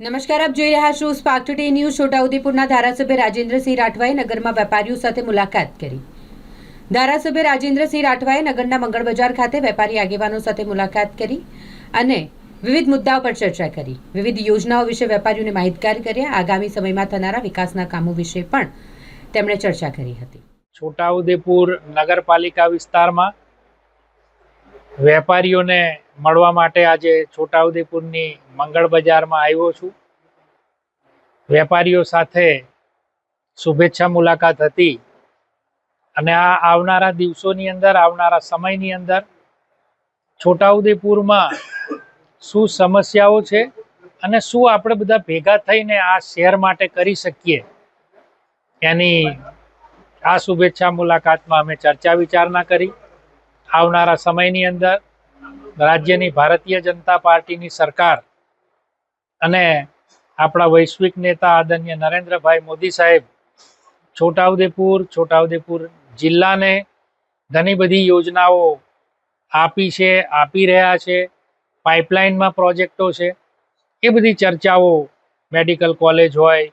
નમસ્કાર, આપ જોઈ રહ્યા છો સ્પાર્ક ટુડે ન્યૂઝ છોટાઉદેપુરના ધારાસભ્ય રાજેન્દ્રસિંહ રાઠવાએ નગરમાં વેપારીઓ સાથે મુલાકાત કરી. ધારાસભ્ય રાજેન્દ્રસિંહ રાઠવાએ નગરના મંગળ બજાર ખાતે વેપારી આગેવાનો સાથે મુલાકાત કરી અને વિવિધ મુદ્દાઓ પર ચર્ચા કરી. વિવિધ યોજનાઓ વિશે વેપારીઓને માહિતગાર કર્યા. આગામી સમયમાં થનારા વિકાસના કામો વિશે પણ તેમણે ચર્ચા કરી હતી. છોટાઉદેપુર નગરપાલિકા વિસ્તારમાં વેપારીઓને મળવા માટે આજે છોટાઉદેપુરની મંગળ બજારમાં આવ્યો છું. વેપારીઓ સાથે શુભેચ્છા મુલાકાત હતી. અને આ આવનારા દિવસોની અંદર, આવનારા સમયની અંદર છોટાઉદેપુરમાં શું સમસ્યાઓ છે અને શું આપણે બધા ભેગા થઈને આ શહેર માટે કરી શકીએ? એની આ શુભેચ્છા મુલાકાતમાં અમે ચર્ચા વિચારણા કરી. આવનારા સમયની અંદર રાજ્યની ભારતીય જનતા પાર્ટીની સરકાર અને આપણા વૈશ્વિક નેતા આદરણીય નરેન્દ્રભાઈ મોદી સાહેબ છોટાઉદેપુર છોટાઉદેપુર જિલ્લાને ઘણી બધી યોજનાઓ આપી છે, આપી રહ્યા છે, પાઇપલાઇનમાં પ્રોજેક્ટો છે, એ બધી ચર્ચાઓ મેડિકલ કોલેજ હોય,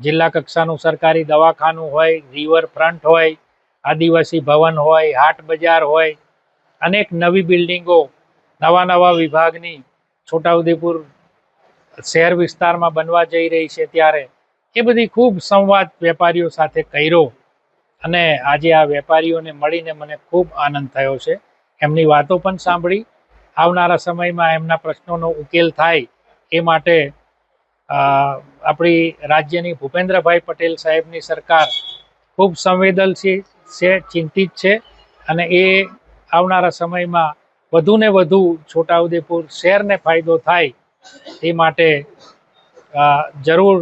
જિલ્લા કક્ષાનું સરકારી દવાખાનું હોય, રિવરફ્રન્ટ હોય, આદિવાસી ભવન હોય, હાટ બજાર હોય અનેક નવી બિલ્ડિંગો, નવા નવા વિભાગની છોટાઉદેપુર શહેર વિસ્તારમાં બનવા જઈ રહી છે ત્યારે એ બધી ખૂબ સંવાદ વેપારીઓ સાથે કર્યો અને આજે આ વેપારીઓને મળીને મને ખૂબ આનંદ થયો છે. એમની વાતો પણ સાંભળી. આવનારા સમયમાં એમના પ્રશ્નોનો ઉકેલ થાય એ માટે આપણી રાજ્યની ભૂપેન્દ્રભાઈ પટેલ સાહેબની સરકાર ખૂબ સંવેદનશીલ છે, ચિંતિત છે અને એ આવનારા સમયમાં વધુને વધુ છોટાઉદેપુર શહેરને ફાયદો થાય એ માટે જરૂર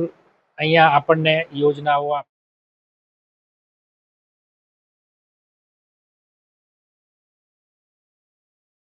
અહીંયા આપણને યોજનાઓ આપ